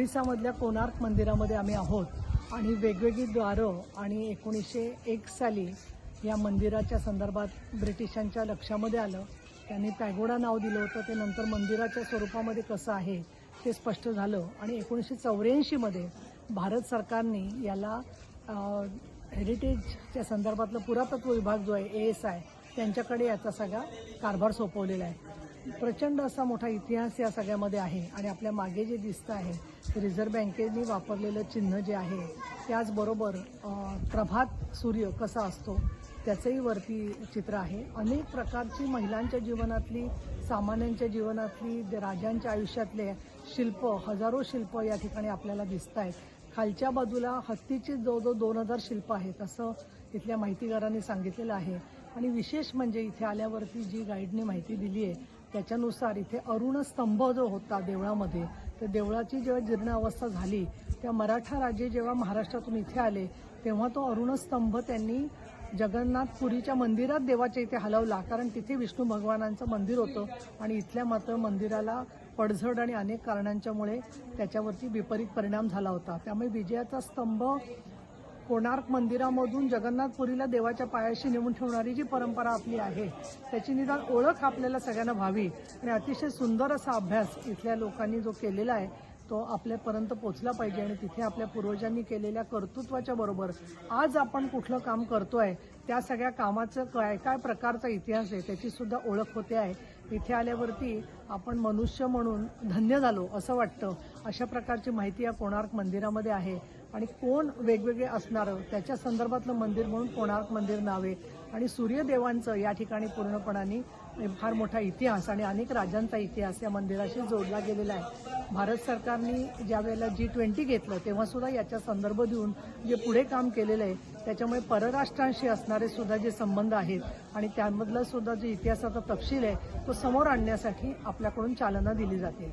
ओरिसामधल्या कोणार्क मंदिरामध्ये आम्ही आहोत आणि वेगवेगळी द्वारं आणि एकोणीसशे एक साली या मंदिराच्या संदर्भात ब्रिटिशांच्या लक्षामध्ये आलं. त्यांनी पॅगोडा नाव दिलं होतं. ते नंतर मंदिराच्या स्वरूपामध्ये कसं आहे ते स्पष्ट झालं. आणि एकोणीसशे चौऱ्याऐंशीमध्ये भारत सरकारने याला हेरिटेजच्या संदर्भातला पुरातत्व विभाग जो आहे ए एस आय त्यांच्याकडे याचा सगळा कारभार सोपवलेला आहे. प्रचंड असा मोठा इतिहास या सगळ्यामध्ये आहे आणि आपल्या मागे जे दिसतं आहे रिझर्व्ह बँकेने वापरलेलं चिन्ह जे आहे त्याचबरोबर प्रभात सूर्य कसा असतो त्याचंही वरती चित्र आहे. अनेक प्रकारची महिलांच्या जीवनातली सामान्यांच्या जीवनातली राजांच्या आयुष्यातले शिल्प हजारो शिल्प या ठिकाणी आपल्याला दिसत आहेत खालच्या बाजूला हत्तीची जवळजवळ दोन हजार शिल्प आहेत असं इथल्या माहितीगारांनी सांगितलेलं आहे. आणि विशेष म्हणजे इथे आल्यावरती जी गाईडने माहिती दिली आहे त्याच्यानुसार इथे अरुण स्तंभ जो होता देवळामध्ये तर देवळाची जेव्हा जीर्ण अवस्था झाली त्या मराठा राजे जेव्हा महाराष्ट्रातून इथे आले तेव्हा तो अरुणस्तंभ त्यांनी जगन्नाथपुरीच्या मंदिरात देवाच्या इथे हलवला. कारण तिथे विष्णू भगवानांचं मंदिर होतं आणि इथल्या मात्र मंदिराला पडझड आणि अनेक कारणांच्यामुळे त्याच्यावरती विपरीत परिणाम झाला होता. त्यामुळे विजयाचा स्तंभ कोणार्क मंदिरामधून जगन्नाथपुरीला देवाच्या पायाशी नेऊन ठेवणारी जी परंपरा आपली आहे त्याची निदान ओळख आपल्याला सगळ्यांना व्हावी. आणि अतिशय सुंदर असा अभ्यास इथल्या लोकांनी जो केलेला आहे तो आपल्यापर्यंत पोचला पाहिजे आणि तिथे आपल्या पूर्वजांनी केलेल्या कर्तृत्वाच्या बरोबर आज आपण कुठलं काम करतोय त्या सगळ्या कामाचं काय काय प्रकारचा इतिहास आहे त्याची सुद्धा ओळख होते आहे. इथे आल्यावरती आपण मनुष्य म्हणून धन्य झालो असं वाटतं. अशा प्रकारची माहिती या कोणार्क मंदिरामध्ये आहे. आणि कोण वेगवेगळे असणारं त्याच्या संदर्भातलं मंदिर म्हणून कोणार्क मंदिर नावे आणि सूर्यदेवांचं या ठिकाणी पूर्णपणाने फार मोठा इतिहास आणि अनेक राजांचा इतिहास या मंदिराशी जोडला गेलेला आहे. भारत सरकारने ज्या वेळेला जी ट्वेंटी घेतलं तेव्हासुद्धा याच्या याचा संदर्भ देऊन जे पुढे काम केलेलं आहे त्याच्यामुळे परराष्ट्रांशी असणारे सुद्धा जे संबंध आहेत आणि त्यामधला सुद्धा जे इतिहासाचा तपशील आहे तो समोर आणण्यासाठी आपल्याकडून चालना दिली जाते.